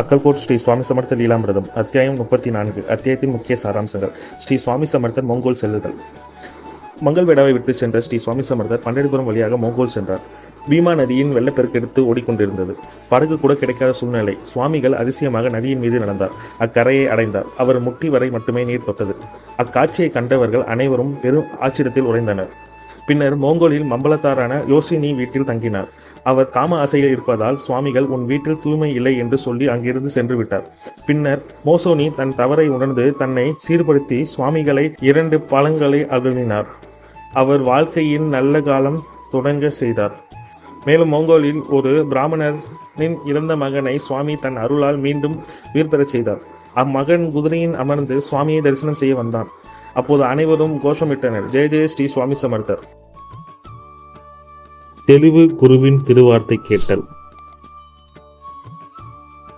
அக்கல்கோட் ஸ்ரீ சுவாமி சமர்த்த லீலாமிரதம் அத்தியாயம் முப்பத்தி நான்கு அத்தியாயத்தின் முக்கிய சாராம்சங்கள். ஸ்ரீ சுவாமி சமர்த்தர் மோங்கோல் செல்லுதல். மங்கள் விடாவை விட்டு சென்ற ஸ்ரீ சுவாமி சமர்த்தர் பண்டரிபுரம் வழியாக மோங்கோல் சென்றார். பீமா நதியின் வெள்ளப்பெருக்கெடுத்து ஓடிக்கொண்டிருந்தது. படகு கூட கிடைக்காத சூழ்நிலை. சுவாமிகள் அதிசயமாக நதியின் மீது நடந்தார். அக்கரையை அடைந்தார். அவர் முட்டி வரை மட்டுமே நீர் தொட்டது. அக்காட்சியை கண்டவர்கள் அனைவரும் பெரும் ஆச்சரியத்தில் உறைந்தனர். பின்னர் மோங்கோலில் மம்பலத்தாரான யோசினி வீட்டில் தங்கினார். அவர் காம ஆசையில் இருப்பதால் சுவாமிகள் உன் வீட்டில் தூய்மை இல்லை என்று சொல்லி அங்கிருந்து சென்று விட்டார். பின்னர் மோசோனி தன் தவறை உணர்ந்து தன்னை சீர்படுத்தி சுவாமிகளை இரண்டு பழங்களை அருளினார். அவர் வாழ்க்கையின் நல்ல காலம் தொடங்க செய்தார். மேலும் மோங்கோலில் ஒரு பிராமணரின் இறந்த மகனை சுவாமி தன் அருளால் மீண்டும் உயிர் பெறச் செய்தார். அம்மகன் குதிரையின் அமர்ந்து சுவாமியை தரிசனம் செய்ய வந்தான். அப்போது அனைவரும் கோஷமிட்டனர். ஜெய ஜெய ஸ்ரீ சுவாமி சமர்த்தர். தெளிவு குருவின் திருவார்த்தை கேட்டல்.